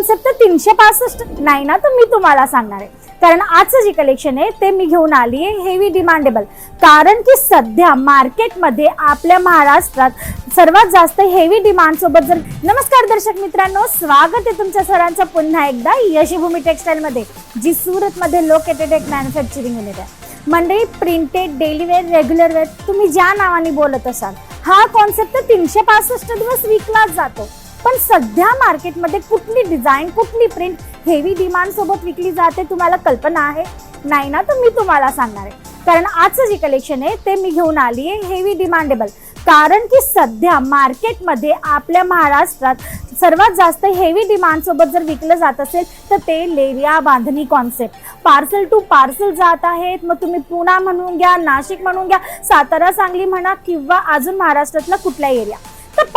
Concept तर तीनशे पासष्ट. नाही ना तर मी तुम्हाला सांगणार आहे. कारण आजचं जे कलेक्शन आहे ते मी घेऊन आली आहे. हेवी डिमांडेबल कारण की सध्या मार्केटमध्ये आपल्या महाराष्ट्रात सर्वात जास्त हेवी डिमांड सोबत जर नमस्कार दर्शक मित्रांनो स्वागत आहे तुमच्या सरांचं पुन्हा एकदा यशभूमी टेक्सटाईलमध्ये जी सुरतमध्ये लोकेटेड एक मॅन्युफॅक्चरिंग युनिट आहे. मंडळी printed daily wear regular wear तुम्ही ज्या नावाने बोलत असाल हा कॉन्सेप्ट तर तीनशे पासष्ट दिवस विकलाच जातो. पण सध्या मार्केटमध्ये कुठली डिझाईन कुठली प्रिंट हेवी डिमांड सोबत विकली जाते तुम्हाला कल्पना आहे? नाही ना तर मी तुम्हाला सांगणार आहे. कारण आजचं जे कलेक्शन आहे ते मी घेऊन आली आहे हेवी डिमांडेबल कारण की सध्या मार्केटमध्ये आपल्या महाराष्ट्रात सर्वात जास्त हेवी डिमांड सोबत जर विकलं जात असेल तर ते लेरिया बांधणी कॉन्सेप्ट पार्सल टू पार्सल जात आहेत. मग तुम्ही पुणा म्हणून घ्या नाशिक म्हणून घ्या सातारा सांगली म्हणा किंवा अजून महाराष्ट्रातला कुठला एरिया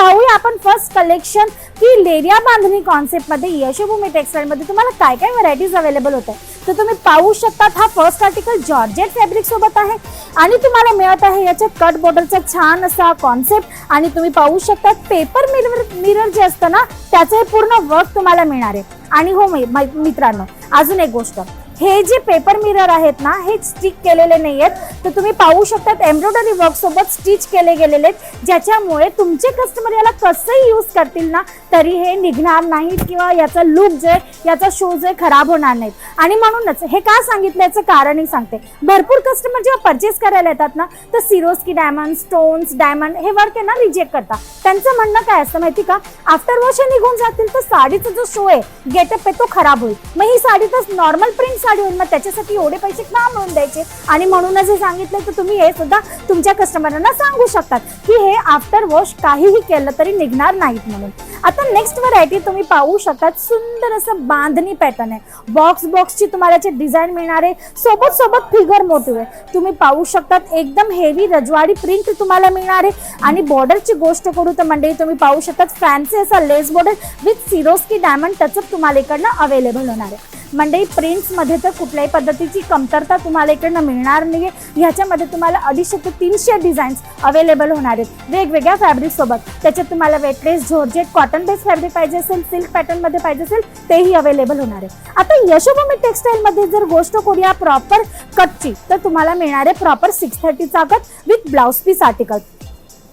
पाहूया आपण फर्स्ट कलेक्शन की लेरिया बांधणी कॉन्सेप्टमध्ये यशभूमी टेक्सटाईल मध्ये तुम्हाला काय काय व्हरायटीज अवेलेबल होत आहे तर तुम्ही पाहू शकतात हा फर्स्ट आर्टिकल जॉर्जेट फॅब्रिक सोबत आहे. आणि तुम्हाला मिळत आहे याच्या कट बॉर्डरचा छान असा कॉन्सेप्ट आणि तुम्ही पाहू शकतात पेपर मिरर मिरर जे असतं ना त्याचं पूर्ण वर्क तुम्हाला मिळणार आहे. आणि हो मी- मित्रांनो अजून एक गोष्ट. हे जे पेपर मिरर आहेत ना हे स्टिक केलेले नाही आहेत तर तुम्ही पाहू शकतात एम्ब्रॉयडरी वर्क सोबत स्टिच केले गेलेले आहेत ज्याच्यामुळे तुमचे कस्टमर याला कसंही यूज करतील ना तरी हे निघणार नाहीत किंवा याचा लुक जे आहे, याचा शो जे आहे, खराब होणार नाहीत. आणि म्हणूनच हे का सांगितल्याचं कारणही सांगते. भरपूर कस्टमर जेव्हा परचेस करायला येतात ना तर सिरोस्की डायमंड स्टोन्स डायमंड हे वर्क आहे ना रिजेक्ट करतात. त्यांचं म्हणणं काय असतं माहिती का? आफ्टर वॉश हे निघून जातील तर साडीचा जो शो आहे गेटअप आहे तो खराब होईल. मग ही साडी तर नॉर्मल प्रिंट साडी होईल मग त्याच्यासाठी एवढे पैसे का मिळून द्यायचे? आणि म्हणूनच हे सांगितलं तर तुम्ही हे सुद्धा तुमच्या कस्टमरांना सांगू शकतात की हे आफ्टर वॉश काहीही केलं तरी निघणार नाहीत म्हणून. आता नेक्स्ट व्हरायटी तुम्ही पाहू शकतात सुंदर असं बांधणी पॅटर्न आहे. बॉक्स बॉक्सची तुम्हाला जे डिझाईन मिळणार आहे सोबत सोबत फिगर मोटिव्ह आहे. तुम्ही पाहू शकतात एकदम हेवी रजवाडी प्रिंट तुम्हाला मिळणार आहे. आणि बॉर्डरची गोष्ट करू तर मंडळी तुम्ही पाहू शकतात फॅन्सी असा lace border with Swarovski diamond touch up तुम्हाला इकडनं अवेलेबल होणार आहे. मंडई प्रिंट्समध्ये तर कुठल्याही पद्धतीची कमतरता तुम्हाला इकडनं मिळणार नाही आहे ह्याच्यामध्ये तुम्हाला अडीचशे ते तीनशे डिझाईन्स अवेलेबल होणार आहेत. वेगवेगळ्या फॅब्रिकसोबत त्याच्यात तुम्हाला weightless georgette cotton base fabric पाहिजे असेल सिल्क पॅटर्नमध्ये पाहिजे असेल तेही अवेलेबल होणार आहे आता यशोभूमी टेक्सटाईलमध्ये जर गोष्ट करूया प्रॉपर कटची तर तुम्हाला मिळणार आहे proper six थर्टीचा cut with blouse piece article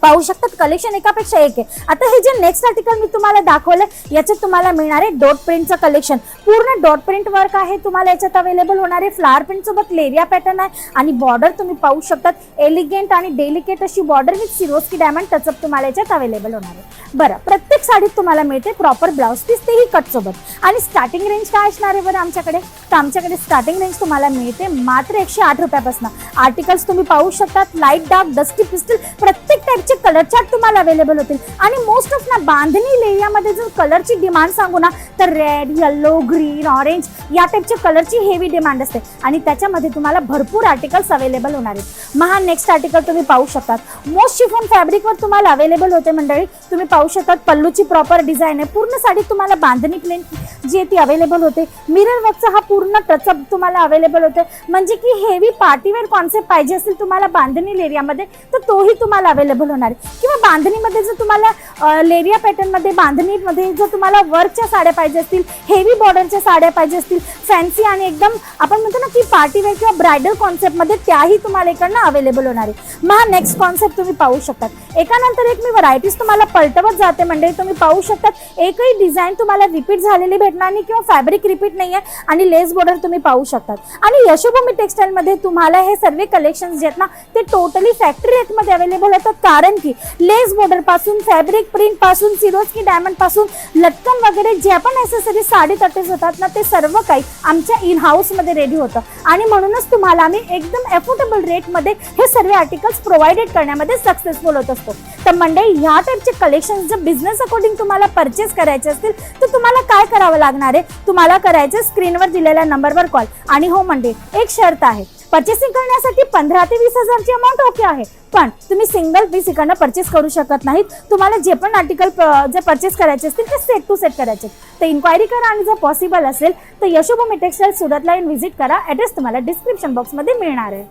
पाहू शकतात. कलेक्शन एकापेक्षा एक आहे. आता हे जे नेक्स्ट आर्टिकल मी तुम्हाला दाखवलं याच्यात तुम्हाला मिळणार आहे डॉट प्रिंटचं कलेक्शन पूर्ण डॉट प्रिंट वर्क आहे तुम्हाला याच्यात अवेलेबल होणार आहे. फ्लावर प्रिंट सोबत लेरिया पॅटर्न आहे. आणि बॉर्डर तुम्ही पाहू शकतात. एलिगेंट आणि डेलिकेट अशी border with Swarovski diamond touch up तुम्हाला याच्यात अवेलेबल होणार आहे. बरं प्रत्येक साडीत तुम्हाला मिळते प्रॉपर ब्लाउज पीस तेही कट सोबत. आणि स्टार्टिंग रेंज काय असणार आहे बरं आमच्याकडे? तर आमच्याकडे स्टार्टिंग रेंज तुम्हाला मिळते मात्र एकशे आठ रुपयापासून. आर्टिकल्स तुम्ही पाहू शकतात लाइट डार्क डस्टी पिस्टल प्रत्येक टाईपचे कलर चार्ट तुम्हाला अवेलेबल होतील. आणि मोस्ट ऑफ ना बांधणी लेरियामध्ये जर कलरची डिमांड सांगू ना तर रेड येल्लो ग्रीन ऑरेंज या टाईपच्या कलरची हेवी डिमांड असते. आणि त्याच्यामध्ये तुम्हाला भरपूर आर्टिकल्स अवेलेबल होणार आहेत. महान नेक्स्ट आर्टिकल तुम्ही पाहू शकतात. मोस्ट शिफॉन फॅब्रिकवर तुम्हाला अवेलेबल होते मंडळी. तुम्ही पाहू शकतात पल्लूची प्रॉपर डिझाईन आहे. पूर्ण साडी तुम्हाला बांधणी प्लेन जी आहे ती अवेलेबल होते. मिरर वर्कचा हा पूर्ण टचअप तुम्हाला अवेलेबल होते. म्हणजे की हेवी पार्टीवेअर कॉन्सेप्ट पाहिजे असेल तुम्हाला बांधणी एरियामध्ये तर तोही तुम्हाला अवेलेबल होणार. आहे किंवा बांधणीमध्ये जर तुम्हाला लेरिया पॅटर्नमध्ये बांधणीमध्ये जर तुम्हाला वर्कच्या साड्या पाहिजे असतील हेवी बॉर्डरच्या साड्या पाहिजे असतील फॅन्सी आणि एकदम आपण म्हणतो ना की पार्टीवेअर किंवा ब्रायडल कॉन्सेप्टमध्ये त्याही तुम्हाला इकडनं अवेलेबल होणार आहे. मग हा नेक्स्ट कॉन्सेप्ट तुम्ही पाहू शकतात. एकानंतर एक मी व्हरायटीज तुम्हाला पलटवत जाते. म्हणजे तुम्ही पाहू शकतात. एकही डिझाईन तुम्हाला रिपीट झालेली भेटणार नाही किंवा फॅब्रिक रिपीट नाही आहे आणि लेस बॉर्डर तुम्ही पाहू शकतात. आणि यशोभूमी टेक्सटाईलमध्ये तुम्हाला हे सर्व कलेक्शन्स जे आहेत ना ते टोटली फॅक्टरी रेटमध्ये अवेलेबल होतात. कारण की लेस बॉर्डरपासून फॅब्रिक प्रिंटपासून सिरोस्की डायमंडपासून लटकन वगैरे जे पण ॲसेसरी साडी तटेज होतात ना ते सर्व काही आमच्या इन हाऊसमध्ये रेडी होतं. आणि म्हणूनच तुम्हाला आम्ही एकदम अफोर्डेबल रेटमध्ये हे सर्व आर्टिकल्स प्रोव्हाइडेड करण्यामध्ये सक्सेसफुल होत असतो. तर मंडळी ह्या टाईपचे कलेक्शन जर बिझनेस अकॉर्डिंग तुम्हाला परचेस करायचे असतील तर तुम्हाला काय करावं लागणार आहे? तुम्हाला करायचं स्क्रीनवर दिलेल्या नंबरवर कॉल आणि हो मंडळी एक शर्त आहे. परचेसिंग करण्यासाठी पंधरा ते वीस हजारची अमाऊंट ओके आहे. पण तुम्ही सिंगल पीस इकडनं परचेस करू शकत नाहीत. तुम्हाला जे पण आर्टिकल जे परचेस करायचे असतील ते सेट टू सेट करायचे तर इन्क्वायरी करा आणि जर पॉसिबल असेल तर यशोभूमी टेक्सटाईल सुरतला येऊन व्हिजिट करा. ॲड्रेस तुम्हाला डिस्क्रिप्शन बॉक्समध्ये मिळणार आहे.